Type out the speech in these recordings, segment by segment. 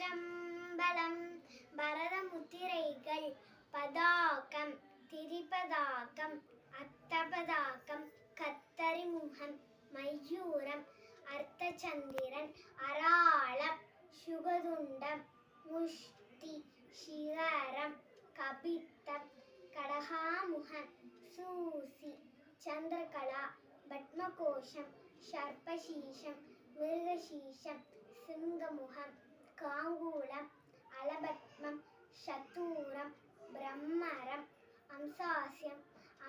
திருச்சிற்றம்பலம் பரதமுத்திரைகள் பதாகம் திரிபதாகம் அத்தபதாகம் கத்தரிமுகம் மையூரம் அர்த்தச்சந்திரன் அராளம் சுகதுண்டம் முஷ்டி சிகரம் கபித்தம் கடகாமுகம் சூசி சந்திரகலா பத்மகோஷம் சர்பசீஷம் மிருகசீஷம் சிங்கமுகம். காங்கூலம் அலபத்மம் சத்தூரம் பிரம்மரம் அம்சாசியம்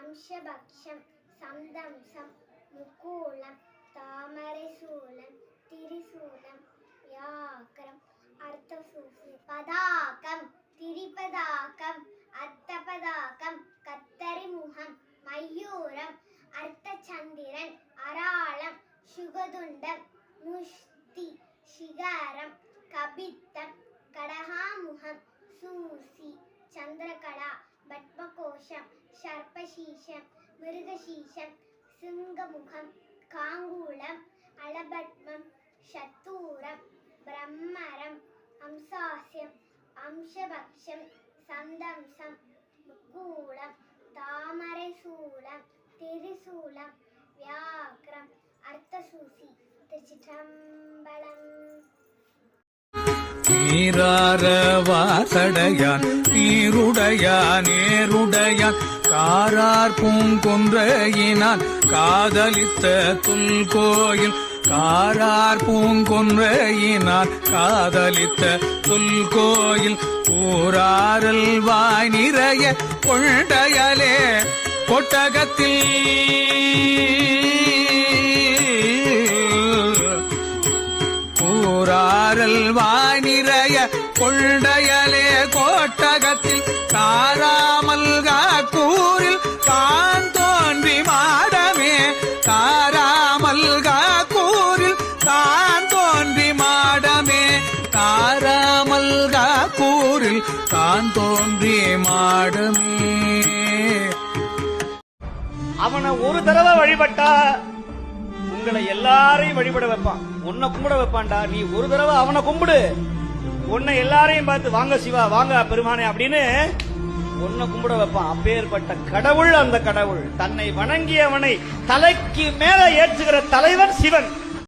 அம்சபக்ஷம் சம்தம்சம் முக்கூலம் தாமரை சூலம் திரிசூலம் யாக்கரம் அர்த்தசூசி பதாகம் திரிபதாகம் அர்த்தபதாகம் கத்தரிமுகம் மயூரம் அர்த்தச்சந்திரன் அராளம் சுகதுண்டம் முஷ்டி சிகாரம் கபித்தம் கடகாமுகம் சூசி சந்திரகலா பத்மகோஷம் சர்பசீஷம் மிருகசீஷம் சிங்கமுகம் காங்கூலம் அலபத்மம் சத்தூரம் பிரம்மரம் அம்சாசியம் அம்சபக்ஷம் சந்தம்சம் முக்கூலம் தாமரை சூலம் திரிசூலம் வியாக்கிரம் அர்த்தசூசி திருச்சிற்றம்பலம். நீரார வாசடையான் நீருடையான் நேருடையான் காரார் பூங்கொன்றையினான் காதலித்த துல்கோயில் காரார் பூங்கொன்றையினான் காதலித்த துல்கோயில் ஊராரல் வாய் நிறைய கொண்டையலே கொட்டகத்தில் கொண்டையலே கோட்டகத்தில் காராமல்கா கூறில் தான் தோன்றி மாடமே. காராமல்கா கூறில் தான் தோன்றி மாடமே. காராமல்கா கூறில் தான் தோன்றி மாடமே. அவனை ஒரு தடவை வழிபட்டா உங்களை எல்லாரையும் வழிபட வைப்பான். உன்னை கும்பிட வைப்பான்டா. நீ ஒரு தடவை அவனை கும்பிடு. உன்னை எல்லாரையும் பார்த்து வாங்க சிவா வாங்க பெருமானே அப்படின்னு உன்னை கும்பிட வைப்பான். அப்பேற்பட்ட கடவுள் அந்த கடவுள். தன்னை வணங்கியவனை தலைக்கு மேல ஏற்றுகிற தலைவன் சிவன்.